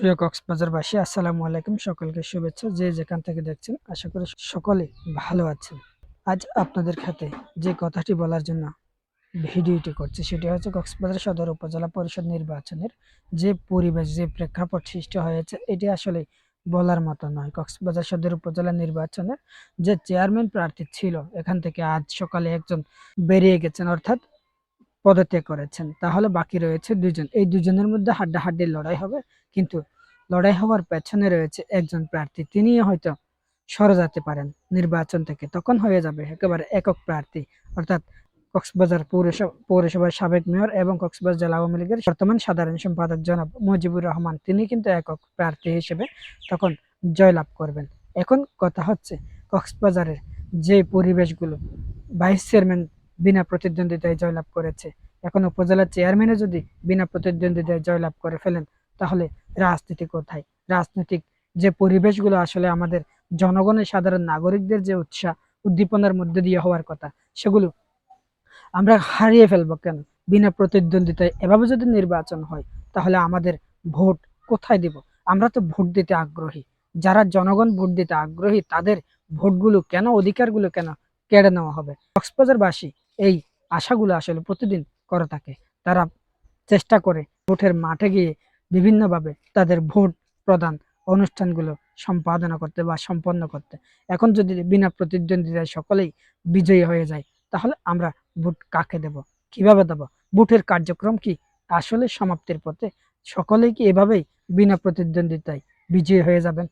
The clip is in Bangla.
প্রিয় কক্সবাজারবাসী আসসালামু আলাইকুম। সকলকে শুভেচ্ছা। যে যেখান থেকে দেখছেন, আশা করি সকলে ভালো আছেন। আজ আপনাদের খাতে যে কথাটি বলার জন্য ভিডিওটি করছি, সেটি হচ্ছে কক্সবাজার সদর উপজেলা পরিষদ নির্বাচনের যে পরিবেশ, যে প্রেক্ষাপট সৃষ্টি হয়েছে, এটি আসলে বলার মতো নয়। কক্সবাজার সদর উপজেলা নির্বাচনের যে চেয়ারম্যান প্রার্থী ছিল, এখান থেকে আজ সকালে একজন বেরিয়ে গেছেন। অর্থাৎ পদত্যাগ করেছেন। তাহলে বাকি রয়েছে দুজন। এই দুজনের মধ্যে হাড্ডাহাড্ডি লড়াই হবে, কিন্তু লড়াই হওয়ার পেছনে রয়েছে একজন প্রার্থী। তিনি হয়তো সরে যেতে পারেন নির্বাচন থেকে। তখন হয়ে যাবে একেবারে একক প্রার্থী। অর্থাৎ কক্সবাজার পৌরসভা, পৌরসভার সাবেক মেয়র এবং কক্সবাজার জেলা আওয়ামী লীগের বর্তমান সাধারণ সম্পাদক জনাব মুজিবুর রহমান। তিনি কিন্তু একক প্রার্থী হিসেবে তখন জয়লাভ করবেন। এখন কথা হচ্ছে কক্সবাজারের যে পরিবেশগুলো, ভাইস চেয়ারম্যান বিনা প্রতিদ্বন্দ্বিতায় জয়লাভ করেছে। এখন উপজেলা চেয়ারম্যানও যদি বিনা প্রতিদ্বন্দ্বিতায় জয়লাভ করে ফেলেন, তাহলে রাজনীতি কোথায়? রাজনৈতিক যে পরিবেশগুলো আসলে আমাদের জনগণের সাধারণ নাগরিকদের যে উৎসাহ উদ্দীপনার মধ্যে দিয়ে হওয়ার কথা, সেগুলো আমরা হারিয়ে ফেলব কেন? বিনা প্রতিদ্বন্দ্বিতায় এভাবে যদি নির্বাচন হয়, তাহলে আমাদের ভোট কোথায় দিব? আমরা তো ভোট দিতে আগ্রহী। যারা জনগণ ভোট দিতে আগ্রহী, তাদের ভোটগুলো কেন, অধিকারগুলো কেন কেড়ে নেওয়া হবে? কক্সবাজারবাসী এই আশাগুলো আসলে প্রতিদিন করে থাকে। তারা চেষ্টা করে ভোটের মাঠে গিয়ে বিভিন্নভাবে তাদের ভোট প্রদান অনুষ্ঠানগুলো সম্পাদনা করতে বা সম্পন্ন করতে। এখন যদি বিনা প্রতিদ্বন্দ্বিতায় সকলেই বিজয়ী হয়ে যায়, তাহলে আমরা ভোট কাকে দেব? কীভাবে দেব? ভোটের কার্যক্রম কি আসলে সমাপ্তির পথে? সকলেই কি এভাবেই বিনা প্রতিদ্বন্দ্বিতায় বিজয়ী হয়ে যাবেন?